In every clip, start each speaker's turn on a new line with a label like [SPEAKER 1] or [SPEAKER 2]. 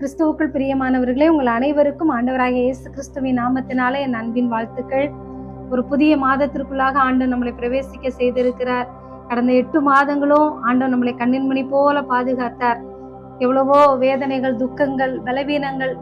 [SPEAKER 1] கிறிஸ்துவுக்குள் பிரியமானவர்களே உங்கள் அனைவருக்கும் ஆண்டவராகிய இயேசு கிறிஸ்துவின் நாமத்தினாலே என் அன்பின் வாழ்த்துக்கள். ஒரு புதிய மாதத்திற்குள்ளாக ஆண்டு நம்மளை பிரவேசிக்க செய்திருக்கிறார். கடந்த எட்டு மாதங்களும் ஆண்டவர் நம்மளை கண்ணின் மணி போல பாதுகாத்தார். எவ்வளவோ வேதனைகள் துக்கங்கள் பலவீனங்கள்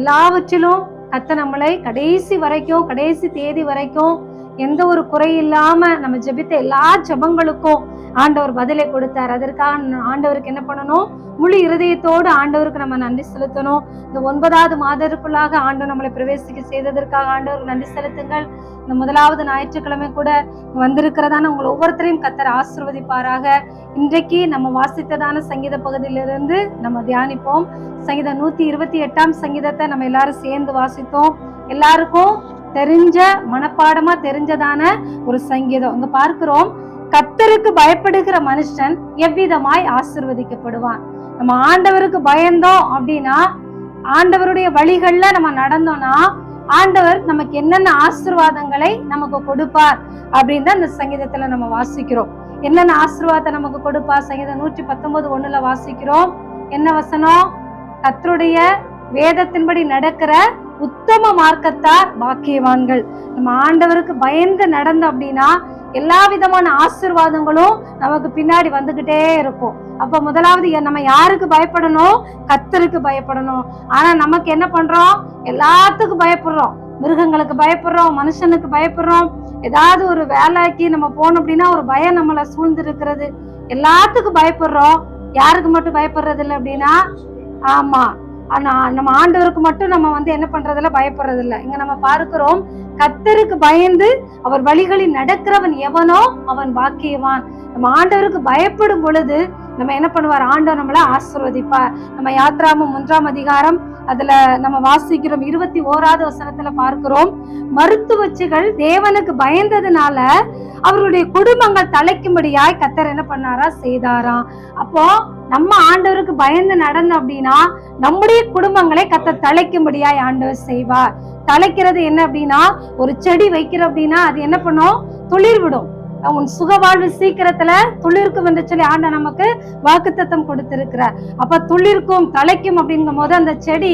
[SPEAKER 1] எல்லாவற்றிலும் கத்த நம்மளை கடைசி வரைக்கும் கடைசி தேதி வரைக்கும் எந்த ஒரு குறை இல்லாம நம்ம ஜெபித்த எல்லா ஜெபங்களுக்கும் ஆண்டவர் பதிலை கொடுத்தார். அதற்காக ஆண்டவருக்கு என்ன பண்ணணும்? முழு இருதயத்தோடு ஆண்டவருக்கு நம்ம நன்றி செலுத்தணும். இந்த ஒன்பதாவது மாதத்துக்குள்ளாக ஆண்டவர் நம்மளை பிரவேசிக்க செய்ததற்காக ஆண்டவருக்கு நன்றி செலுத்துங்கள். இந்த முதலாவது ஞாயிற்றுக்கிழமை கூட வந்திருக்கிறதான உங்களை ஒவ்வொருத்தரையும் கத்தர் ஆசிர்வதிப்பாராக. இன்றைக்கு நம்ம வாசித்ததான சங்கீத பகுதியிலிருந்து நம்ம தியானிப்போம். சங்கீதம் நூத்தி இருபத்தி எட்டாம் சங்கீதத்தை நம்ம எல்லாரும் சேர்ந்து வாசித்தோம். எல்லாருக்கும் தெரிஞ்ச மனப்பாடமா தெரிஞ்சதான ஒரு சங்கீதம். இங்க பார்க்கிறோம். கத்தருக்கு பயப்படுகிற மனுஷன் எவ்விதமாய் ஆசிர்வதிக்கப்படுவான்? நம்ம ஆண்டவருக்கு பயந்தோம் அப்படின்னா ஆண்டவருடைய வழிகள்ல நம்ம நடந்தோம்னா ஆண்டவர் நமக்கு என்னென்ன ஆசீர்வாதங்களை நமக்கு கொடுப்பார் அப்படின்னு தான் இந்த சங்கீதத்துல நம்ம வாசிக்கிறோம். என்னென்ன ஆசிர்வாதத்தை நமக்கு கொடுப்பார்? சங்கீதம் நூற்றி பத்தொன்பது ஒண்ணுல வாசிக்கிறோம். என்ன வசனம்? கத்தருடைய வேதத்தின்படி நடக்கிற உத்தம மார்க்கத்தார் பாக்கியவான்கள். நம்ம ஆண்டவருக்கு பயந்து நடந்தோம் அப்படின்னா எல்லா விதமான ஆசீர்வாதங்களும் நமக்கு பின்னாடி வந்துகிட்டே இருக்கும். அப்ப முதலாவது நம்ம யாருக்கு பயப்படணும்? கத்தருக்கு பயப்படணும். ஆனா நமக்கு என்ன பண்றோம்? எல்லாத்துக்கும் பயப்படுறோம். மிருகங்களுக்கு பயப்படுறோம் மனுஷனுக்கு பயப்படுறோம். ஏதாவது ஒரு வேலைக்கு நம்ம போனோம் அப்படின்னா ஒரு பயம் நம்மளை சூழ்ந்து இருக்கிறது எல்லாத்துக்கும் பயப்படுறோம். யாருக்கு மட்டும் பயப்படுறது இல்லை அப்படின்னா? ஆமா. ஆனா நம்ம ஆண்டவருக்கு மட்டும் நம்ம வந்து என்ன பண்றதில்ல பயப்படுறது இல்ல இங்க நம்ம பார்க்கிறோம் கத்தருக்கு பயந்து அவர் வழிகளில் நடக்கிறவன் எவனோ அவன் பாக்கியவான். நம்ம ஆண்டவருக்கு பயப்படும் பொழுது நம்ம என்ன பண்ணுவார்? ஆண்டவர் நம்மள ஆசிர்வதிப்பார். நம்ம யாத்ராமம் ஒன்றாம் அதிகாரம் அதுல நம்ம வாசிக்கிறோம் இருபத்தி ஓராவது வசனத்துல பார்க்கிறோம். மருத்துவச்சிகள் தேவனுக்கு பயந்ததுனால அவருடைய குடும்பங்கள் தலைக்கும்படியாய் கத்தர் என்ன பண்ணாரா? செய்தாராம். அப்போ நம்ம ஆண்டவருக்கு பயந்து நடந்தோம் அப்படின்னா நம்முடைய குடும்பங்களை கத்த தலைக்கும்படியாய் ஆண்டவர் செய்வார். தலைக்கிறது என்ன அப்படின்னா ஒரு செடி வைக்கிறோம் அப்படின்னா அது என்ன பண்ணும்? துளிர் விடும் உன் சுகவாழ்வு சீக்கிரத்துல துளிர்க்கும் என்று சொல்லி ஆண்ட நமக்கு வாக்குத்தத்தம் கொடுத்திருக்கிறார். அப்ப துளிர்க்கும் தலைக்கும் அப்படிங்கும் போது அந்த செடி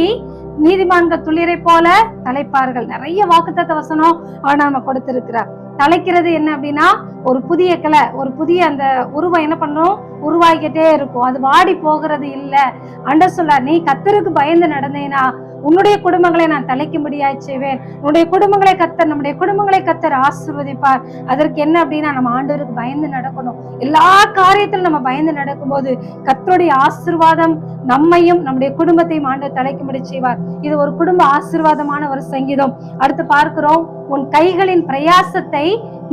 [SPEAKER 1] நீதிமான்கள் துளிரை போல தலைப்பார்கள். நிறைய வாக்குத்தத்த வசனம் ஆனா நம்ம கொடுத்திருக்கிறார். தலைக்கிறது என்ன அப்படின்னா ஒரு புதிய கிளை ஒரு புதிய அந்த உருவம் என்ன பண்ணும்? உருவாகிக்கிட்டே இருக்கும். அது வாடி போகிறது இல்ல. அண்ட சொல்ல நீ கத்தருக்கு பயந்து நடந்தேனா உன்னுடைய குடும்பங்களை நான் தலைக்கும்படியாய் செய்வேன் உன்னுடைய குடும்பங்களை கத்தர் நம்முடைய குடும்பங்களை கத்தர் ஆசிர்வதிப்பார். அதற்கு என்ன அப்படின்னா நம்ம ஆண்டவருக்கு பயந்து நடக்கணும். எல்லா காரியத்திலும் நம்ம பயந்து நடக்கும்போது கத்தருடைய ஆசீர்வாதம் நம்மையும் நம்முடைய குடும்பத்தையும் ஆண்டவர் தலைக்கும்படி செய்வார். இது ஒரு குடும்ப ஆசிர்வாதமான ஒரு சங்கீதம். அடுத்து பார்க்கிறோம். உன் கைகளின் பிரயாசத்தை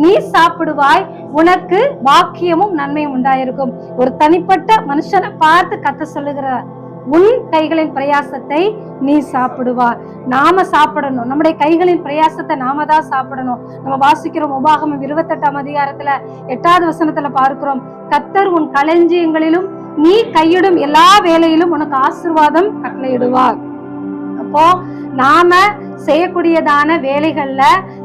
[SPEAKER 1] நீ சாப்பிடுவாய். உனக்கு பாக்கியமும் நன்மையும் உண்டாயிருக்கும். ஒரு தனிப்பட்ட மனுஷனை பார்த்து கத்த சொல்லுகிறார். உன் கைகளின் பிரயாசத்தை நீ சாப்பிடுவா நாம சாப்பிடணும். நம்முடைய கைகளின் பிரயாசத்தை நாம தான் சாப்பிடணும். நம்ம வாசிக்கிறோம் உபாகமம் இருபத்தெட்டாம் அதிகாரத்துல எட்டாவது வசனத்துல பார்க்கிறோம். கத்தர் உன் களஞ்சியங்களிலும் நீ கையிடும் எல்லா வேலையிலும் உனக்கு ஆசீர்வாதம் கட்டளையிடுவார். அப்போ நாம செய்யக்கூடியதான வேலைகள்ல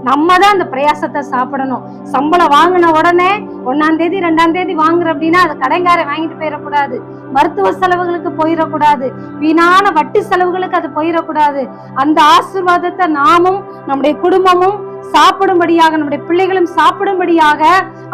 [SPEAKER 1] நம்ம தான் அந்த பிரயாசத்தை சாப்பிடணும். சம்பளம் வாங்கின உடனே ஒன்னாம் தேதி ரெண்டாம் தேதி வாங்குற அப்படின்னா அது கடைங்காரை வாங்கிட்டு போயிடக்கூடாது. மருத்துவ செலவுகளுக்கு போயிடக்கூடாது. வீணான வட்டி செலவுகளுக்கு அது போயிடக்கூடாது. அந்த ஆசீர்வாதத்தை நாமும் நம்முடைய குடும்பமும் சாப்பிடும்படியாக நம்முடைய பிள்ளைகளும் சாப்பிடும்படியாக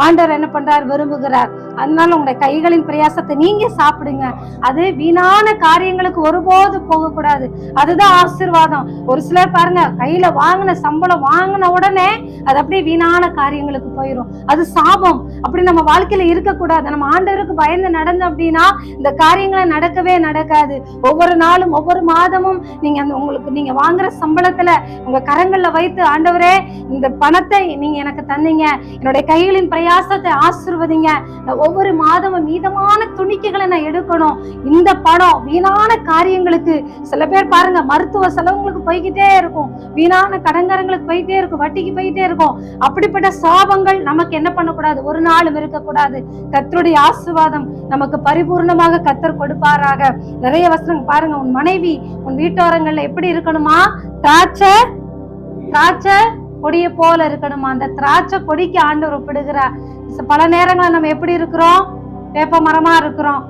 [SPEAKER 1] ஆண்டவர் என்ன பண்றார் விரும்புகிறார். அதனால உங்களுடைய கைகளின் பிரயாசத்தை நீங்க சாப்பிடுங்க. அது வீணான காரியங்களுக்கு ஒருபோது போகக்கூடாது. அதுதான் ஆசீர்வாதம். ஒரு சிலர் பாருங்க கையில வாங்கின சம்பளம் வாங்கின உடனே அது அப்படியே வீணான காரியங்களுக்கு போயிடும் அது சாபம். அப்படி நம்ம வாழ்க்கையில இருக்கக்கூடாது. நம்ம ஆண்டவருக்கு பயந்து நடந்தோம் அப்படின்னா இந்த காரியங்களை நடக்கவே நடக்காது. ஒவ்வொரு நாளும் ஒவ்வொரு மாதமும் நீங்க அந்த உங்களுக்கு நீங்க வாங்குற சம்பளத்துல உங்க கரங்கள்ல வைத்து ஆண்டவரே இந்த பணத்தை நீங்க எனக்கு தந்தீங்க. என்னுடைய கைகளின் பிரயாசத்தை ஆசிர்வதிங்க. ஒவ்வொரு மாதமும் மீதமான துணிக்கைகளை நான் எடுக்கணும். இந்த பணம் வீணான காரியங்களுக்கு சில பேர் பாருங்க மருத்துவ செலவுங்களுக்கு போய்கிட்டே இருக்கும். வீணான கடன்காரங்களுக்கு போயிட்டே இருக்கும் வட்டிக்கு போயிட்டே இருக்கும். அப்படிப்பட்ட சாபங்கள் நமக்கு என்ன பண்ணக்கூடாது? ஒரு நாளும் இருக்கக்கூடாது. கத்தருடைய ஆசீர்வாதம் நமக்கு பரிபூர்ணமாக கத்தர் கொடுப்பாராக. நிறைய வசனம் பாருங்க உன் மனைவி உன் வீட்டோரங்கள்ல எப்படி இருக்கணுமா? திராட்சை திராட்சை கொடியை போல இருக்கணுமா? அந்த திராட்சை கொடிக்கு ஆண்டவர் ஒப்பிடுகிறார். பல நேரங்களில் நம்ம எப்படி இருக்கிறோம்? வேப்ப மரமா இருக்கிறோம்.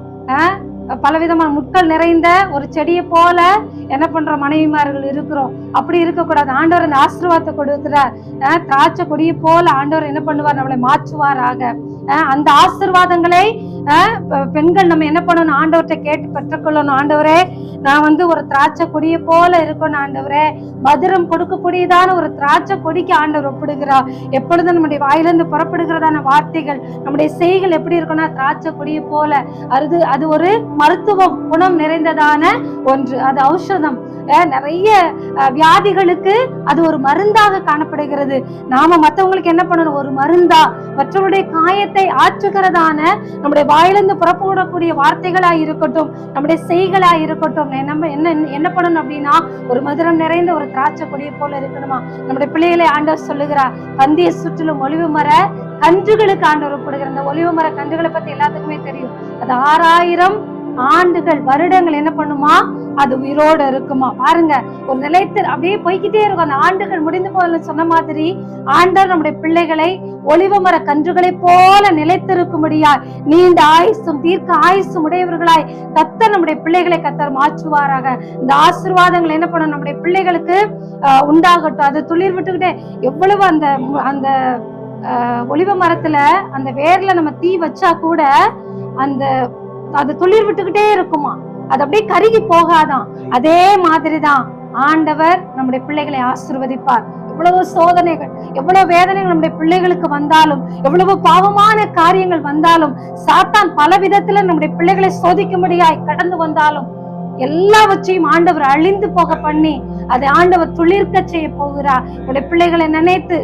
[SPEAKER 1] பலவிதமான முட்கள் நிறைந்த ஒரு செடியை போல என்ன பண்ற மனைவிமார்கள் இருக்கிறோம். அப்படி இருக்கக்கூடாது. ஆண்டவர் அந்த ஆசீர்வாதத்தை கொடுக்கிறார். திராட்சை கொடியை போல ஆண்டவர் என்ன பண்ணுவார்? நம்மளை மாற்றுவாராக. அந்த ஆசீர்வாதங்களை பெண்கள் நம்ம என்ன பண்ணணும்? ஆண்டவர்கிட்ட கேட்டு பெற்றுக்கொள்ளணும். ஆண்டவரே நான் வந்து ஒரு திராட்சை கொடியை போல இருக்கணும் ஆண்டவரே. மதுரம் கொடுக்கக்கூடியதான ஒரு திராட்சை கொடிக்கு ஆண்டவர் ஒப்பிடுகிறார். எப்பொழுதும் நம்முடைய வாயிலிருந்து புறப்படுகிறதான வார்த்தைகள் நம்முடைய செய்கள் எப்படி இருக்கணும் திராட்சை கொடியை போல. அது அது ஒரு மருத்துவ குணம் நிறைந்ததான ஒன்று. அது ஔஷதம். நிறைய வியாதிகளுக்கு அது ஒரு மருந்தாக காணப்படுகிறது. நாம மற்றவங்களுக்கு என்ன பண்ணணும்? ஒரு மருந்தா மற்றவருடைய காயத்தை ஆற்றுகிறதான நம்முடைய வாயிலிருந்து புறப்படக்கூடிய வார்த்தைகளா இருக்கட்டும் நம்முடைய செய்களா இருக்கட்டும் நம்ம என்ன என்ன பண்ணணும் அப்படின்னா ஒரு மதுரம் நிறைந்த ஒரு திராட்சை கொடியை போல இருக்கணுமா? நம்முடைய பிள்ளைகளை ஆண்டவர் சொல்லுகிறார் பந்திய சுற்றிலும் ஒளிவு மர கன்றுகளுக்கு ஆண்டவர் ஒப்பிடுகிற அந்த ஒளிவு மர கன்றுகளை பத்தி எல்லாத்துக்குமே தெரியும். அது ஆறாயிரம் ஆண்டுகள் வருடங்கள் என்ன பண்ணுமா? அது உயிரோட இருக்குமா? பாருங்க ஒரு நிலைத்து அப்படியே போய்கிட்டே இருக்கும். அந்த ஆண்டுகள் முடிந்து போதல சொன்ன மாதிரி ஆண்டவர் நம்முடைய பிள்ளைகளை ஒளிவு மர கன்றுகளை போல நிலைத்திருக்கும்படியாய் நீண்ட ஆயுசும் தீர்க்க ஆயுசும் உடையவர்களாய் கத்தர் நம்முடைய பிள்ளைகளை கத்தர் மாற்றுவாராக. இந்த ஆசீர்வாதங்கள் என்ன பண்ணும்? நம்முடைய பிள்ளைகளுக்கு ஆஹ், உண்டாகட்டும். அது துளிர் விட்டுக்கிட்டே எவ்வளவு அந்த அந்த ஆஹ், மரத்துல அந்த வேர்ல நம்ம தீ வச்சா கூட அந்த அது துளிர் விட்டுக்கிட்டே இருக்குமா? அது அப்படியே கருகி போகாதான். அதே மாதிரிதான் ஆண்டவர் நம்முடைய பிள்ளைகளை ஆசிர்வதிப்பார். எவ்வளவு சோதனைகள் எவ்வளவு வேதனைகள் நம்முடைய பிள்ளைகளுக்கு வந்தாலும் எவ்வளவு பாவமான காரியங்கள் வந்தாலும் சாத்தான் பல விதத்துல நம்முடைய பிள்ளைகளை சோதிக்கும்படியாய் கடந்து வந்தாலும் எல்லாவற்றையும் ஆண்டவர் அழிந்து போக பண்ணி அதை ஆண்டவர் துளிர்க்க செய்ய போகிறார். உங்களுடைய பிள்ளைகளை நினைத்து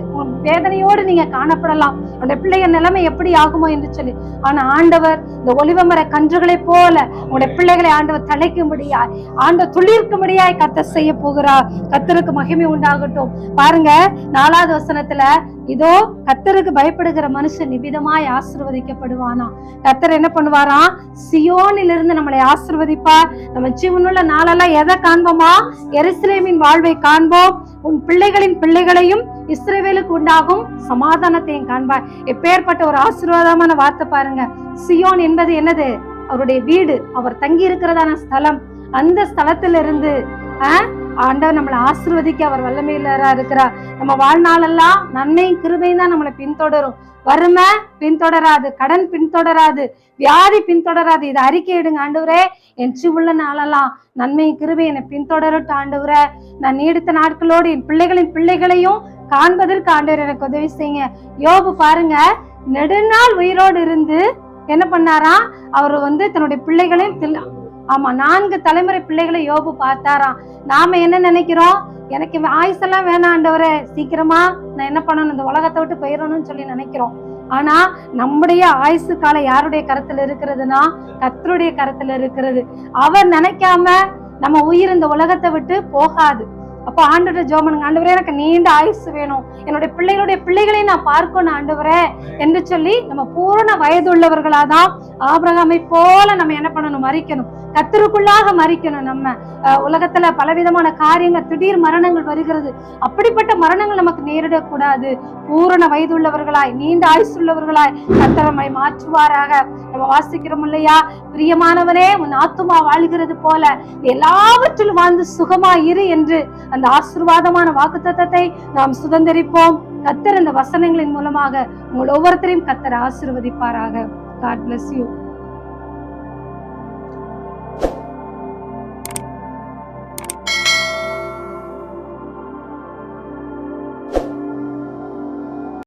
[SPEAKER 1] வேதனையோடு நீங்க காணப்படலாம். உங்களுடைய பிள்ளைய நிலைமை எப்படி ஆகுமோ என்று சொல்லி. ஆனா ஆண்டவர் இந்த ஒலிவமர கன்றுகளை போல உங்களுடைய பிள்ளைகளை ஆண்டவர் தலைக்கும்படியாய் ஆண்ட துளிர்க்கும்படியாய் கத்த செய்ய போகிறார். கத்தருக்கு மகிமை உண்டாகட்டும். பாருங்க நாலாவது வசனத்துல இதோ கத்தருக்கு பயப்படுகிற மனுஷன் நிபிதமாய் ஆசிர்வதிக்கப்படுவானா. கத்தர் என்ன பண்ணுவாராம் சியோனிலிருந்து நம்மளை ஆசிர்வதிப்பார். நம்ம ஜீவனுள்ள நாளெல்லாம் எதை காண்போமா? எருசலேமின் வாழ்வை காண்போம். உன் பிள்ளைகளின் பிள்ளைகளையும் இஸ்ரேவேலுக்கு உண்டாகும் சமாதானத்தையும் காண்பார். எப்பேற்பட்ட ஒரு ஆசீர்வாதமான வார்த்தை பாருங்க. சியோன் என்பது என்னது? அவருடைய வீடு. அவர் தங்கி இருக்கிறதான ஸ்தலம். அந்த ஸ்தலத்துல இருந்து ஆண்டவர் நம்மளை ஆசிர்வதிக்க அவர் வல்லமையிலரா இருக்கிறார். நம்ம வாழ்நாளெல்லாம் நன்மையும் கிருபையும் தான் நம்மளை பின்தொடரும். வறுமை பின்தொடராது கடன் பின்தொடராது வியாதி பின்தொடராது. இதை அறிக்கையிடுங்க ஆண்டவரே. என் உள்ள நாளெல்லாம் நன்மையும் கிருபை என்னை பின்தொடரட்டும் ஆண்டவரே. நான் நீடித்த நாட்களோடு என் பிள்ளைகளின் பிள்ளைகளையும் காண்பதற்கு ஆண்டவர் எனக்கு உதவி செய்யுங்க. யோபு பாருங்க நெடுநாள் உயிரோடு இருந்து என்ன பண்ணாராம்? அவர் வந்து தன்னுடைய பிள்ளைகளையும் ஆமா நான்கு தலைமுறை பிள்ளைகளை யோபு பார்த்தாராம். நாம என்ன நினைக்கிறோம்? எனக்கு ஆயுசெல்லாம் வேணாம் ஆண்டவரே சீக்கிரமா நான் என்ன பண்ணணும்? இந்த உலகத்தை விட்டு போயிடணும்னு சொல்லி நினைக்கிறோம். ஆனா நம்முடைய ஆயுசு காலம் யாருடைய கரத்துல இருக்கிறதுனா கத்தருடைய கரத்துல இருக்கிறது. அவர் நினைக்காம நம்ம உயிர் இந்த உலகத்தை விட்டு போகாது. அப்போ ஆண்டவர் ஜோமனுங்க ஆண்டவரே எனக்கு நீண்ட ஆயுசு வேணும். என்னுடைய பிள்ளைகளுடைய பிள்ளைகளையும் நான் பார்க்கணும் ஆண்டவரே என்று சொல்லி நம்ம பூரண வயதுள்ளவர்களாதான் ஆபிரகாமை போல நம்ம என்ன பண்ணணும் மறிக்கணும். கத்தருக்குள்ளாக மறிக்கணும் நம்ம. உலகத்துல பலவிதமான காரியங்கள் திடீர் மரணங்கள் வருகிறது. அப்படிப்பட்ட மரணங்கள் நமக்கு நேரிடக்கூடாது. பூரண வயதுள்ளவர்களாய் நீண்ட ஆயுசுள்ளவர்களாய் கத்தரமை மாற்றுவாராக. நம்ம வாசிக்கிறோம் இல்லையா? பிரியமானவனே உன் ஆத்துமா வாழ்கிறது போல. எல்லாவற்றிலும் வாழ்ந்து சுகமா இரு என்று அந்த ஆசிர்வாதமான வாக்குத்தத்தத்தை நாம் சுதந்திரிப்போம். கத்தர் இந்த வசனங்களின் மூலமாக உங்கள் ஒவ்வொருத்தரையும் கத்தர் ஆசிர்வதிப்பாராக. God bless you